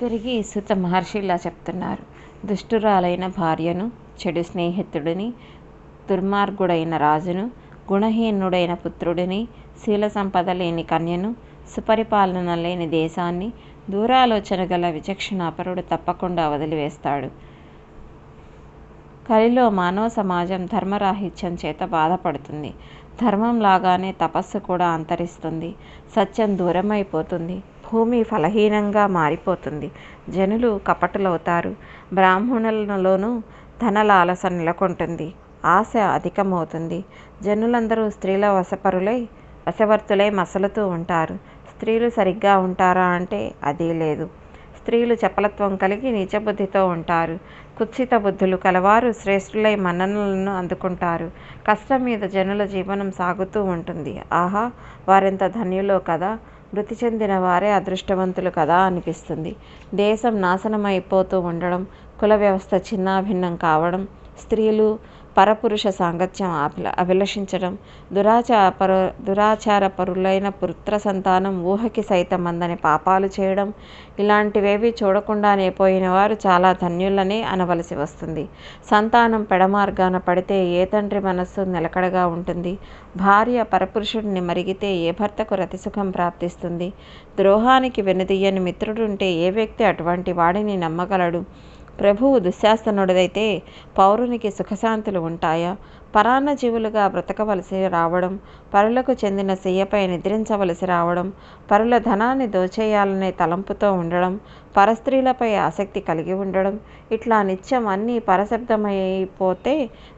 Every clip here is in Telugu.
తిరిగి సుత మహర్షి ఇలా చెప్తున్నారు. దుష్టురాలైన భార్యను చెడు స్నేహితుడిని దుర్మార్గుడైన రాజును గుణహీనుడైన పుత్రుడిని శీల సంపద లేని కన్యను సుపరిపాలన లేని దేశాన్ని దూరాలోచన గల విచక్షణాపరుడు తప్పకుండా వదిలివేస్తాడు. కలిలో మానవ సమాజం ధర్మరాహిత్యం చేత బాధపడుతుంది. ధర్మం లాగానే తపస్సు కూడా అంతరిస్తుంది. సత్యం దూరమైపోతుంది. భూమి ఫలహీనంగా మారిపోతుంది. జనులు కపటులవుతారు. బ్రాహ్మణులలోనూ ధనలాలస నెలకొంటుంది. ఆశ అధికమవుతుంది. జనులందరూ స్త్రీల వశపరులై వశవర్తులై మసలుతూ ఉంటారు. స్త్రీలు సరిగ్గా ఉంటారా అంటే అదీ లేదు. స్త్రీలు చపలత్వం కలిగి నీచబుద్ధితో ఉంటారు. కుత్సిత బుద్ధులు కలవారు శ్రేష్ఠులై మన్ననలను అందుకుంటారు. కష్టం మీద జనుల జీవనం సాగుతూ ఉంటుంది. ఆహా వారెంత ధన్యులో కదా! మృతి చెందిన వారే అదృష్టవంతులు కదా అనిపిస్తుంది. దేశం నాశనమైపోతూ ఉండడం కుల వ్యవస్థ చిన్నాభిన్నం కావడం స్త్రీలు పరపురుష సాంగత్యం అభిల అభిలషించడం. దురాచార దురాచార పరులైన పుత్ర సంతానం ఊహకి సైతం అందని పాపాలు చేయడం. ఇలాంటివేవి చూడకుండానే పోయిన వారు చాలా ధన్యులనే అనవలసి వస్తుంది. సంతానం పెడమార్గాన పడితే ఏ తండ్రి మనస్సు నిలకడగా ఉంటుంది? భార్య పరపురుషుడిని మరిగితే ఏ భర్తకు రతిసుఖం ప్రాప్తిస్తుంది? ద్రోహానికి వెనుదీయని మిత్రుడుంటే ఏ వ్యక్తి అటువంటి వాడిని నమ్మగలడు? ప్రభువు దుశ్శాసనుడదైతే పౌరునికి సుఖశాంతులు ఉంటాయా? పరాన్న జీవులుగా బ్రతకవలసి రావడం పరులకు చెందిన శయ్యపై నిద్రించవలసి రావడం పరుల ధనాన్ని దోచేయాలనే తలంపుతో ఉండడం పరస్త్రీలపై ఆసక్తి కలిగి ఉండడం ఇట్లా నిత్యం అన్నీ పరశబ్దమైపోతే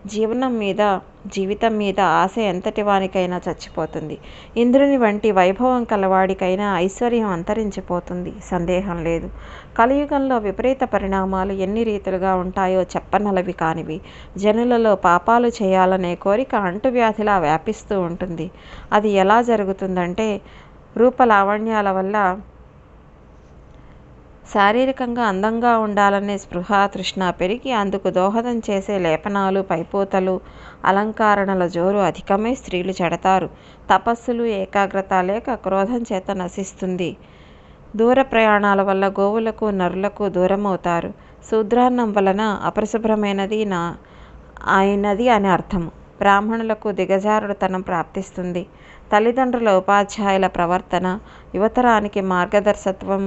జీవనం మీద జీవితం మీద ఆశ ఎంతటి వానికైనా చచ్చిపోతుంది. ఇంద్రుని వంటి వైభవం కలవాడికైనా ఐశ్వర్యం అంతరించిపోతుంది. సందేహం లేదు. కలియుగంలో విపరీత పరిణామాలు ఎన్ని రీతులుగా ఉంటాయో చెప్పనలవి కానివి. జనులలో పాపాలు చేయాలనే కోరిక అంటువ్యాధిలా వ్యాపిస్తూ ఉంటుంది. అది ఎలా జరుగుతుందంటే రూపలావణ్యాల వల్ల శారీరకంగా అందంగా ఉండాలనే స్పృహ తృష్ణ పెరిగి అందుకు దోహదం చేసే లేపనాలు పైపోతలు అలంకరణల జోరు అధికమై స్త్రీలు చెడతారు. తపస్సులు ఏకాగ్రత లేక క్రోధం చేత నశిస్తుంది. దూర ప్రయాణాల వల్ల గోవులకు నరులకు దూరమవుతారు. శూద్రాన్నం వలన అపరిశుభ్రమైనది నా అయినది అని అర్థం. బ్రాహ్మణులకు దిగజారుడుతనం ప్రాప్తిస్తుంది. తల్లిదండ్రుల ఉపాధ్యాయుల ప్రవర్తన యువతరానికి మార్గదర్శత్వం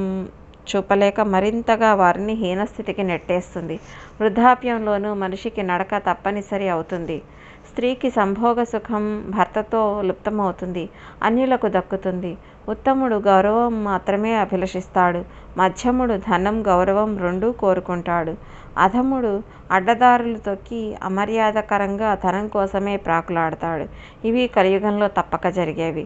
చూపలేక మరింతగా వారిని హీనస్థితికి నెట్టేస్తుంది. వృద్ధాప్యంలోనూ మనిషికి నడక తప్పనిసరి అవుతుంది. స్త్రీకి సంభోగ సుఖం భర్తతో లుప్తమవుతుంది. అన్యులకు దక్కుతుంది. ఉత్తముడు గౌరవం మాత్రమే అభిలషిస్తాడు. మధ్యముడు ధనం గౌరవం రెండూ కోరుకుంటాడు. అధముడు అడ్డదారులు తొక్కి అమర్యాదకరంగా ధనం కోసమే ప్రాకులాడతాడు. ఇవి కలియుగంలో తప్పక జరిగేవి.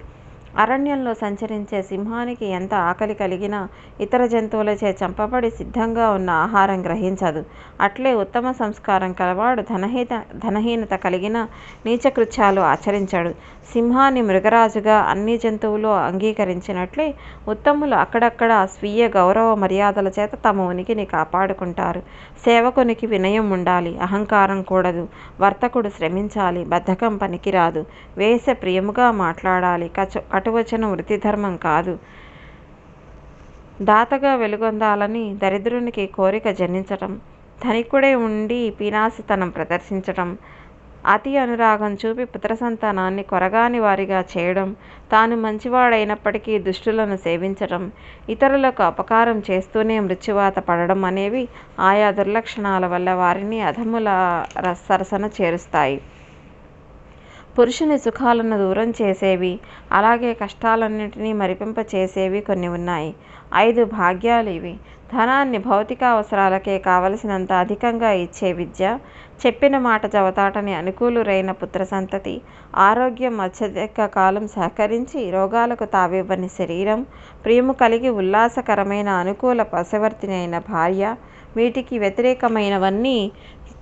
అరణ్యంలో సంచరించే సింహానికి ఎంత ఆకలి కలిగినా ఇతర జంతువులచే చంపబడి సిద్ధంగా ఉన్న ఆహారం గ్రహించదు. అట్లే ఉత్తమ సంస్కారం కలవాడు ధనహీన ధనహీనత కలిగిన నీచకృత్యాలు ఆచరించాడు. సింహాన్ని మృగరాజుగా అన్ని జంతువులు అంగీకరించినట్లే ఉత్తములు అక్కడక్కడ స్వీయ గౌరవ మర్యాదల చేత తమ ఉనికిని కాపాడుకుంటారు. సేవకునికి వినయం ఉండాలి అహంకారం కూడదు వర్తకుడు శ్రమించాలి బద్ధకం పనికిరాదు వేస ప్రియముగా మాట్లాడాలి కచ కటువచనం వృత్తి ధర్మం కాదు. దాతగా వెలుగొందాలని దరిద్రునికి కోరిక జనించటం ధనికుడే ఉండి పీనాసితనం ప్రదర్శించటం అతి అనురాగం చూపి పుత్ర సంతానాన్ని కొరగాని వారిగా చేయడం తాను మంచివాడైనప్పటికీ దుష్టులను సేవించటం ఇతరులకు అపకారం చేస్తూనే మృత్యువాత పడడం అనేవి ఆయా దుర్లక్షణాల వల్ల వారిని అధముల సరసన చేరుస్తాయి. పురుషుని సుఖాలను దూరం చేసేవి అలాగే కష్టాలన్నింటినీ మరిపింప చేసేవి కొన్ని ఉన్నాయి. ఐదు భాగ్యాలు ఇవి. ధనాన్ని భౌతిక అవసరాలకే కావలసినంత అధికంగా ఇచ్చే విద్య చెప్పిన మాట జవతాటని అనుకూలురైన పుత్ర సంతతి ఆరోగ్యం అత్యధిక కాలం సహకరించి రోగాలకు తావివ్వని శరీరం ప్రియము కలిగి ఉల్లాసకరమైన అనుకూల పశవర్తిని అయిన భార్య వీటికి వ్యతిరేకమైనవన్నీ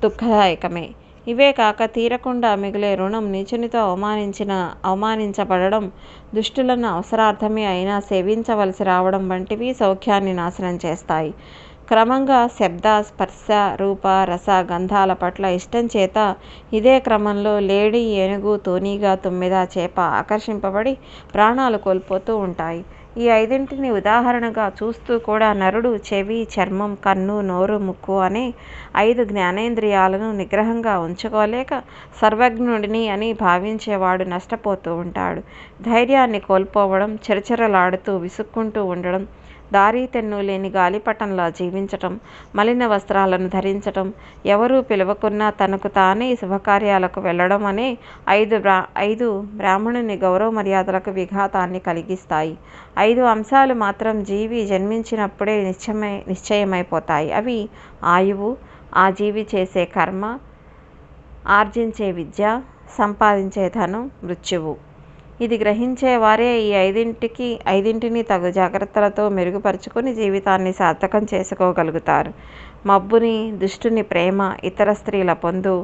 దుఃఖదాయకమే. ఇవే కాక తీరకుండా మిగిలే రుణం నీచునితో అవమానించిన అవమానించబడడం దుష్టులను అవసరార్థమే అయినా సేవించవలసి రావడం వంటివి సౌఖ్యాన్ని నాశనం చేస్తాయి. క్రమంగా శబ్ద స్పర్శ రూప రస గంధాల పట్ల ఇష్టం చేత ఇదే క్రమంలో లేడి ఏనుగు తూనీగా తుమ్మెద చేప ఆకర్షింపబడి ప్రాణాలు కోల్పోతూ ఉంటాయి. ఈ ఐదింటిని ఉదాహరణగా చూస్తూ కూడా నరుడు చెవి చర్మం కన్ను నోరు ముక్కు అనే ఐదు జ్ఞానేంద్రియాలను నిగ్రహంగా ఉంచుకోలేక సర్వజ్ఞుడిని అని భావించేవాడు నష్టపోతూ ఉంటాడు. ధైర్యాన్ని కోల్పోవడం చిరచిరలాడుతూ విసుక్కుంటూ ఉండడం దారి తెన్ను లేని గాలిపటంలా జీవించటం మలిన వస్త్రాలను ధరించటం ఎవరూ పిలవకున్నా తనకు తానే శుభకార్యాలకు వెళ్ళడం అనే ఐదు బ్రా ఐదు బ్రాహ్మణుని గౌరవ మర్యాదలకు విఘాతాన్ని కలిగిస్తాయి. ఐదు అంశాలు మాత్రం జీవి జన్మించినప్పుడే నిశ్చయమై నిశ్చయమైపోతాయి. అవి ఆయువు ఆ జీవి చేసే కర్మ ఆర్జించే విద్య సంపాదించే ధనం మృత్యువు. ఇది గ్రహించే వారే ఈ ఐదింటికి ఐదింటిని తగు జాగ్రత్తలతో మెరుగుపరుచుకొని జీవితాన్ని సార్థకం చేసుకోగలుగుతారు. మబ్బుని దుష్టుని ప్రేమ ఇతర స్త్రీల పొందు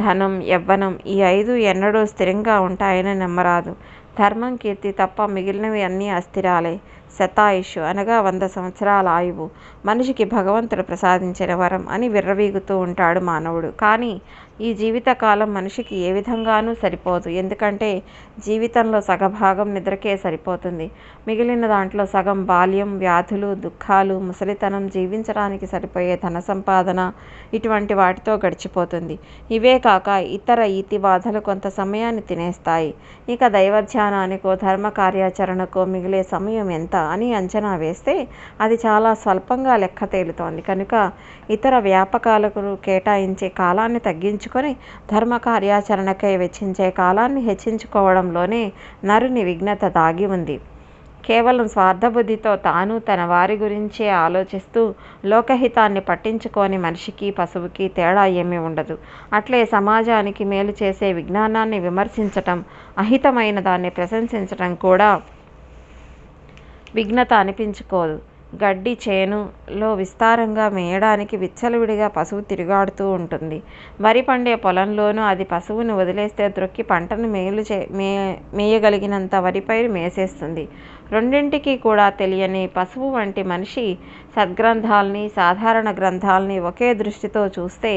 ధనం యవ్వనం ఈ ఐదు ఎన్నడూ స్థిరంగా ఉంటాయని నమ్మరాదు. ధర్మం కీర్తి తప్ప మిగిలినవి అన్నీ అస్థిరాలే. శతాయుషు అనగా వంద సంవత్సరాల ఆయువు. మనిషికి భగవంతుడు ప్రసాదించిన వరం అని విర్రవీగుతూ ఉంటాడు మానవుడు. కానీ ఈ జీవితకాలం మనిషికి ఏ విధంగానూ సరిపోదు. ఎందుకంటే జీవితంలో సగభాగం నిద్రకే సరిపోతుంది. మిగిలిన దాంట్లో సగం బాల్యం వ్యాధులు దుఃఖాలు ముసలితనం జీవించడానికి సరిపోయే ధన సంపాదన ఇటువంటి వాటితో గడిచిపోతుంది. ఇవే కాక ఇతర ఈతి బాధలు కొంత సమయాన్ని తినేస్తాయి. ఇక దైవధ్యానానికో ధర్మ కార్యాచరణకో మిగిలే సమయం ఎంత అని అంచనా వేస్తే అది చాలా స్వల్పంగా లెక్క తేలుతోంది. కనుక ఇతర వ్యాపకాలకు కేటాయించే కాలాన్ని తగ్గించు తగ్గించుకొని ధర్మ కార్యాచరణకై వెచ్చించే కాలాన్ని హెచ్చించుకోవడంలోనే నరుని విఘ్నత దాగి ఉంది. కేవలం స్వార్థబుద్ధితో తాను తన వారి గురించే ఆలోచిస్తూ లోకహితాన్ని పట్టించుకోని మనిషికి పశువుకి తేడా ఏమీ ఉండదు. అట్లే సమాజానికి మేలు చేసే విజ్ఞానాన్ని విమర్శించటం అహితమైన దాన్ని ప్రశంసించటం కూడా విఘ్నత అనిపించుకోదు. గడ్డి చేనులో విస్తారంగా మేయడానికి విచ్చలవిడిగా పశువు తిరుగాడుతూ ఉంటుంది. వరి పండే పొలంలోనూ అది పశువును వదిలేస్తే త్రొక్కి పంటను మేలు చే మే మేయగలిగినంత వరి పైరు మేసేస్తుంది. రెండింటికి కూడా తెలియని పశువు వంటి మనిషి సద్గ్రంథాల్ని సాధారణ గ్రంథాల్ని ఒకే దృష్టితో చూస్తే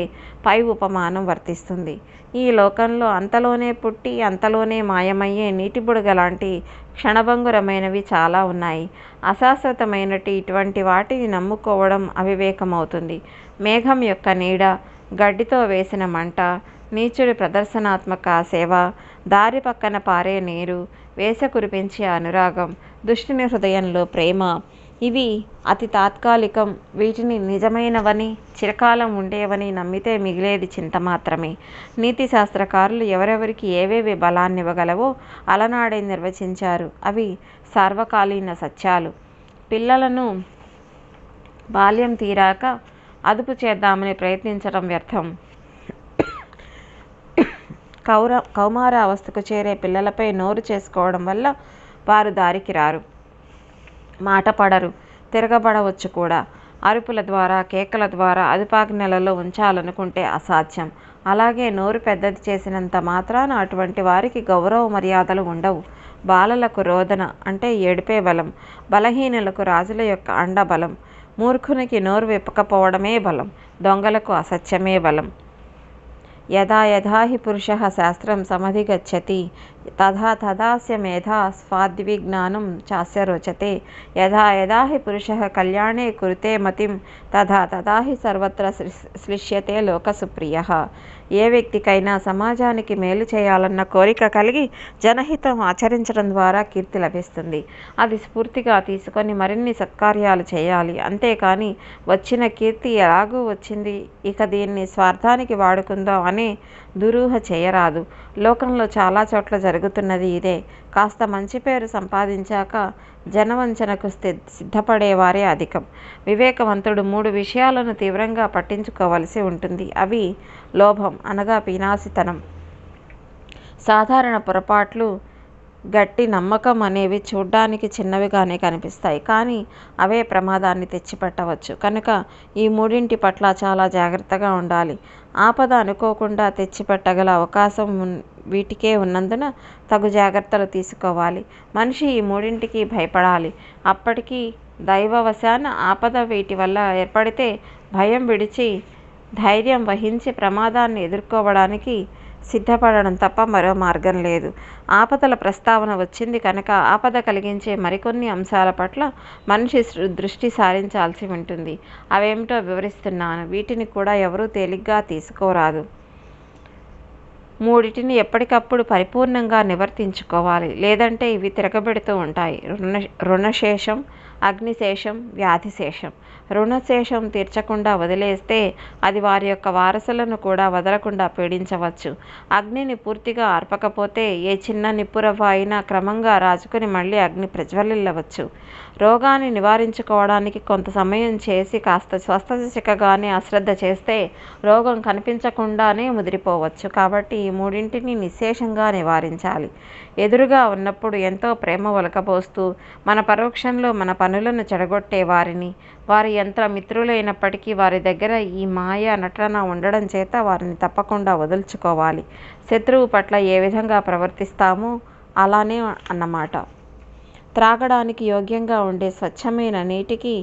పై ఉపమానం వర్తిస్తుంది. ఈ లోకంలో అంతలోనే పుట్టి అంతలోనే మాయమయ్యే నీటి బుడగ లాంటి క్షణభంగురమైనవి చాలా ఉన్నాయి. అశాశ్వతమైనటి ఇటువంటి వాటిని నమ్ముకోవడం అవివేకమవుతుంది. మేఘం యొక్క నీడ గడ్డితో వేసిన మంట నీచుడి ప్రదర్శనాత్మక సేవ దారి పక్కన పారే నీరు వేస కురిపించే అనురాగం దుష్టుని హృదయంలో ప్రేమ ఇవి అతి తాత్కాలికం. వీటిని నిజమైనవని చిరకాలం ఉండేవని నమ్మితే మిగిలేది చింత మాత్రమే. నీతి శాస్త్రకారులు ఎవరెవరికి ఏవేవి బలాన్ని ఇవ్వగలవో అలనాడే నిర్వచించారు. అవి సార్వకాలీన సత్యాలు. పిల్లలను బాల్యం తీరాక అదుపు చేద్దామని ప్రయత్నించడం వ్యర్థం. కౌర కౌమార అవస్థకు చేరే పిల్లలపై నోరు చేసుకోవడం వల్ల వారు దారికి రారు. మాట పడరు తిరగబడవచ్చు కూడా. అరుపుల ద్వారా కేకల ద్వారా అదుపాజ్ఞలలో ఉంచాలనుకుంటే అసాధ్యం. అలాగే నోరు పెద్దది చేసినంత మాత్రాన అటువంటి వారికి గౌరవ మర్యాదలు ఉండవు. బాలలకు రోదన అంటే ఏడిపే బలం బలహీనులకు రాజుల యొక్క అండ బలం మూర్ఖునికి నోరు విప్పకపోవడమే బలం దొంగలకు అసత్యమే బలం. యథా యథా పురుష శాస్త్రం సమధిగచ్చతి తథా తదాస్య మేధా స్వాద్విజ్ఞానం చాస్య రోచతే. యథా యథా హి పురుష కళ్యాణే కురుతే మతిం తథా తథా హి సర్వత్ర శ్లిష్యతే లోకసుప్రియ ఏ వ్యక్తికైనా సమాజానికి మేలు చేయాలన్న కోరిక కలిగి జనహితం ఆచరించడం ద్వారా కీర్తి లభిస్తుంది. అది స్ఫూర్తిగా తీసుకొని మరిన్ని సత్కార్యాలు చేయాలి. అంతేకాని వచ్చిన కీర్తి ఎలాగూ వచ్చింది? ఇక దీన్ని స్వార్థానికి వాడుకుందాం అనే దురూహ చేయరాదు. లోకంలో చాలా చోట్ల జరుగుతున్నది ఇదే. కాస్త మంచి పేరు సంపాదించాక జనవంచనకు సిద్ధపడేవారే అధికం. వివేకవంతుడు మూడు విషయాలను తీవ్రంగా పట్టించుకోవలసి ఉంటుంది. అవి లోభం అనగా పీనాసితనం. సాధారణ పొరపాట్లు గట్టి నమ్మకం అనేవి చూడ్డానికి చిన్నవిగానే కనిపిస్తాయి. కానీ అవే ప్రమాదాన్ని తెచ్చిపెట్టవచ్చు. కనుక ఈ మూడింటి పట్ల చాలా జాగ్రత్తగా ఉండాలి. ఆపద అనుకోకుండా తెచ్చిపెట్టగల అవకాశం వీటికే ఉన్నందున తగు జాగ్రత్తలు తీసుకోవాలి. మనిషి ఈ మూడింటికి భయపడాలి. అప్పటికీ దైవవశాన ఆపద వీటి వల్ల ఏర్పడితే భయం విడిచి ధైర్యం వహించి ప్రమాదాన్ని ఎదుర్కోవడానికి సిద్ధపడడం తప్ప మరో మార్గం లేదు. ఆపదల ప్రస్తావన వచ్చింది కనుక ఆపద కలిగించే మరికొన్ని అంశాల పట్ల మనిషి దృష్టి సారించాల్సి ఉంటుంది. అవేమిటో వివరిస్తున్నాను. వీటిని కూడా ఎవరూ తేలిగ్గా తీసుకోరాదు. మూడిటిని ఎప్పటికప్పుడు పరిపూర్ణంగా నివర్తించుకోవాలి. లేదంటే ఇవి తిరగబెడుతూ ఉంటాయి. రుణ రుణశేషం అగ్నిశేషం వ్యాధిశేషం. రుణశేషం తీర్చకుండా వదిలేస్తే అది వారి యొక్క వారసులను కూడా వదలకుండా పీడించవచ్చు. అగ్నిని పూర్తిగా ఆర్పకపోతే ఏ చిన్న నిప్పురవ్వ అయినా క్రమంగా రాజుకుని మళ్ళీ అగ్ని ప్రజ్వలిల్లవచ్చు. రోగాన్ని నివారించుకోవడానికి కొంత సమయం చేసి కాస్త స్వస్థత చిక్కగానే అశ్రద్ధ చేస్తే రోగం కనిపించకుండానే ముదిరిపోవచ్చు. కాబట్టి ఈ మూడింటిని నిశ్శేషంగా నివారించాలి. ఎదురుగా ఉన్నప్పుడు ఎంతో ప్రేమ ఒలకబోస్తూ మన పరోక్షంలో మన పనులను చెడగొట్టే వారిని వారి యంత్ర మిత్రులైనప్పటికీ వారి దగ్గర ఈ మాయ నటన ఉండడం చేత వారిని తప్పకుండా వదులుచుకోవాలి. శత్రువు పట్ల ఏ విధంగా ప్రవర్తిస్తామో అలానే అన్నమాట. త్రాగడానికి యోగ్యంగా ఉండే స్వచ్ఛమైన నీటికి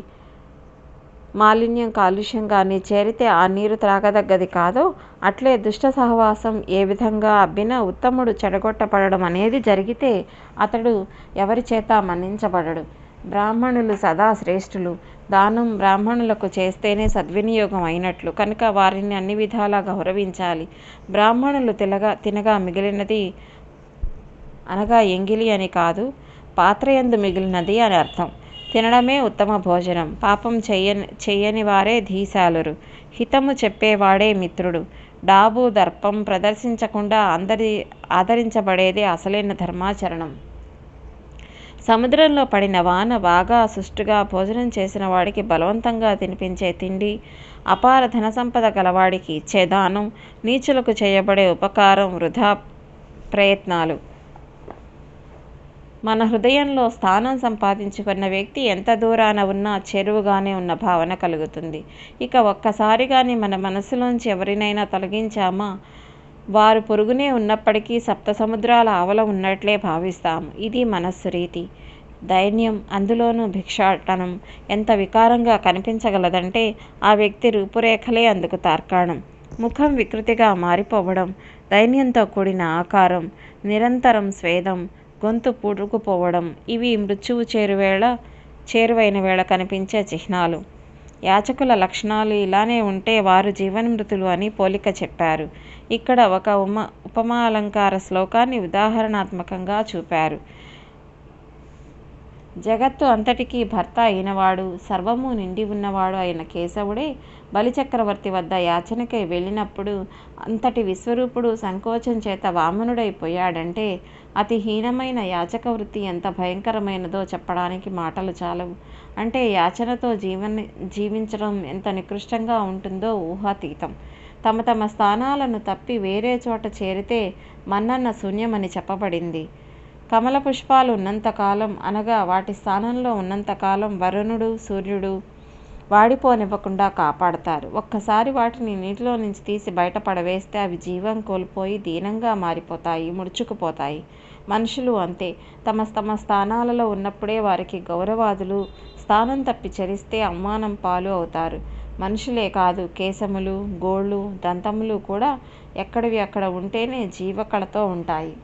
మాలిన్యం కాలుష్యం కానీ చేరితే ఆ నీరు త్రాగదగ్గది కాదో. అట్లే దుష్ట సహవాసం ఏ విధంగా అబ్బినా ఉత్తముడు చెడగొట్టబడడం అనేది జరిగితే అతడు ఎవరి చేత మన్నించబడడు. బ్రాహ్మణులు సదా శ్రేష్ఠులు. దానం బ్రాహ్మణులకు చేస్తేనే సద్వినియోగం అయినట్లు. కనుక వారిని అన్ని విధాలా గౌరవించాలి. బ్రాహ్మణులు తిలగా తినగా మిగిలినది అనగా ఎంగిలి అని కాదు పాత్రయందు మిగిలినది అని అర్థం. తినడమే ఉత్తమ భోజనం. పాపం చెయ్యని చెయ్యని వారే ధీశాలురు. హితము చెప్పేవాడే మిత్రుడు. డాబు దర్పం ప్రదర్శించకుండా అందరి ఆదరించబడేది అసలైన ధర్మాచరణం. సముద్రంలో పడిన వాన బాగా సుష్టుగా భోజనం చేసిన వాడికి బలవంతంగా తినిపించే తిండి అపార ధన సంపద గలవాడికి ఇచ్చే దానం నీచులకు చేయబడే ఉపకారం వృధా ప్రయత్నాలు. మన హృదయంలో స్థానం సంపాదించుకున్న వ్యక్తి ఎంత దూరాన ఉన్నా చెరువుగానే ఉన్న భావన కలుగుతుంది. ఇక ఒక్కసారిగాని మన మనసులోంచి ఎవరినైనా తొలగించామా? వారు పొరుగునే ఉన్నప్పటికీ సప్త సముద్రాల ఆవల ఉన్నట్లే భావిస్తాము ఇది మనస్సు రీతి. దైన్యం అందులోనూ భిక్షాటనం. ఎంత వికారంగా కనిపించగలదంటే ఆ వ్యక్తి రూపురేఖలే అందుకు తార్కాణం. ముఖం వికృతిగా మారిపోవడం దైన్యంతో కూడిన ఆకారం నిరంతరం స్వేదం గొంతు పుడుకుపోవడం ఇవి మృత్యువు చేరువేళ చేరువైన వేళ కనిపించే చిహ్నాలు. యాచకుల లక్షణాలు ఇలానే ఉంటే వారు జీవన్మృతులు అని పోలిక చెప్పారు. ఇక్కడ ఒక ఉమ ఉపమాలంకార శ్లోకాన్ని ఉదాహరణాత్మకంగా చూపారు. జగత్తు అంతటికీ భర్త అయినవాడు సర్వము నిండి ఉన్నవాడు అయిన కేశవుడే బలిచక్రవర్తి వద్ద యాచనకై వెళ్ళినప్పుడు అంతటి విశ్వరూపుడు సంకోచం చేత వామనుడైపోయాడంటే అతి హీనమైన యాచక వృత్తి ఎంత భయంకరమైనదో చెప్పడానికి మాటలు చాలవు. అంటే యాచనతో జీవన జీవించడం ఎంత నికృష్టంగా ఉంటుందో ఊహాతీతం. తమ తమ స్థానాలను తప్పి వేరే చోట చేరితే మన్నన్న శూన్యమని చెప్పబడింది. కమల పుష్పాలు ఉన్నంతకాలం అనగా వాటి స్థానంలో ఉన్నంతకాలం వరుణుడు సూర్యుడు వాడిపోనివ్వకుండా కాపాడతారు. ఒక్కసారి వాటిని నీటిలో నుంచి తీసి బయట పడవేస్తే అవి జీవం కోల్పోయి దీనంగా మారిపోతాయి ముడుచుకుపోతాయి. మనుషులు అంతే. తమ తమ స్థానాలలో ఉన్నప్పుడే వారికి గౌరవాదులు స్థానం తప్పి చరిస్తే అవమానం పాలు అవుతారు. మనుషులే కాదు కేశములు గోళ్ళు దంతములు కూడా ఎక్కడివి అక్కడ ఉంటేనే జీవకళతో ఉంటాయి.